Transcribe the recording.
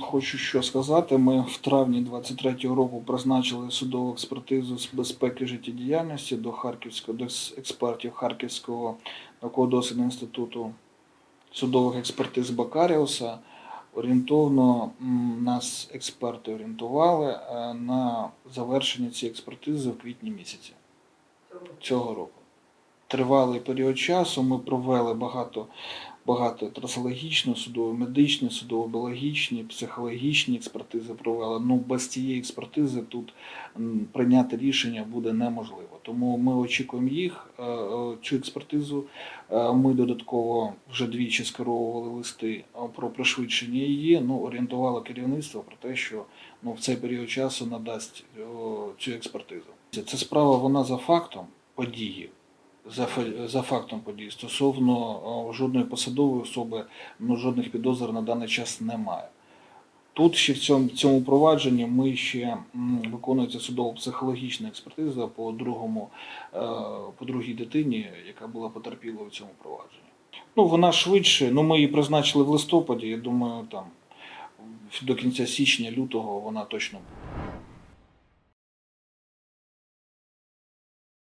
хочу що сказати. Ми в травні 23-го року призначили судову експертизу з безпеки життєдіяльності до Харківського до експертів Харківського науково-дослідного інституту судових експертиз Бакаріуса. Орієнтовно нас експерти орієнтували е, на завершення цієї експертизи в квітні місяці цього року. Тривалий період часу ми провели багато, багато трасологічно, судово-медичні, судово-біологічні, психологічні експертизи провели. Ну, без цієї експертизи тут прийняти рішення буде неможливо. Тому ми очікуємо їх. Е, е, Цю експертизу е, ми додатково вже двічі скеровували листи про пришвидшення її. Ну, орієнтувало керівництво про те, що ну, в цей період часу надасть цю експертизу. Ця справа вона за фактом події. За, за фактом події стосовно жодної посадової особи, ну жодних підозр на даний час немає. Тут ще в цьому, цьому провадженні ми ще виконується судово-психологічна експертиза по другому, е, по другій дитині, яка була потерпілою в цьому провадженні. Ну, вона швидше, ну ми її призначили в листопаді, я думаю, там до кінця січня-лютого вона точно буде.